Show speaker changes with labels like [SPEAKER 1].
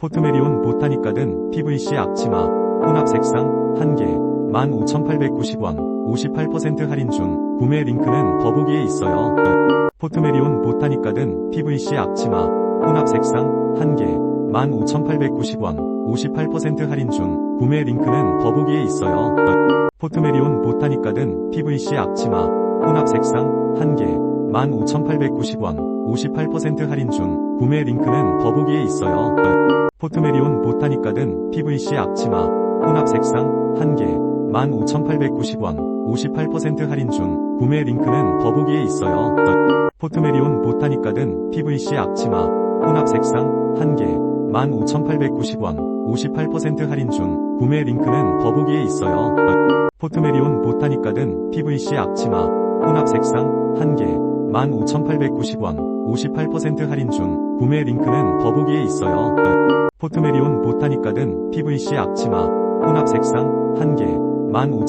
[SPEAKER 1] 포트메리온 보타니카든 PVC 앞치마, 혼합 색상, 1개, 15,890원, 58% 할인 중, 구매 링크는 더보기에 있어요. 포트메리온 보타니카든 PVC 앞치마, 혼합 색상, 1개, 15,890원, 58% 할인 중, 구매 링크는 더보기에 있어요. 포트메리온 보타니카든 PVC 앞치마, 혼합 색상, 1개, 15,890원, 58% 할인 중, 구매 링크는 더보기에 있어요. 포트메리온 보타니카든 PVC 앞치마, 혼합 색상, 1개, 15,890원, 58% 할인 중, 구매 링크는 더보기에 있어요. 포트메리온 보타니카든 PVC 앞치마, 혼합 색상, 1개, 15,890원, 58% 할인 중, 구매 링크는 더보기에 있어요. 포트메리온 보타니카든 PVC 앞치마, 혼합 색상, 1개, 15,890원, 58% 할인 중, 구매 링크는 더보기에 있어요. 포트메리온 보타니카든 PVC 앞치마, 혼합 색상, 1개, 15,000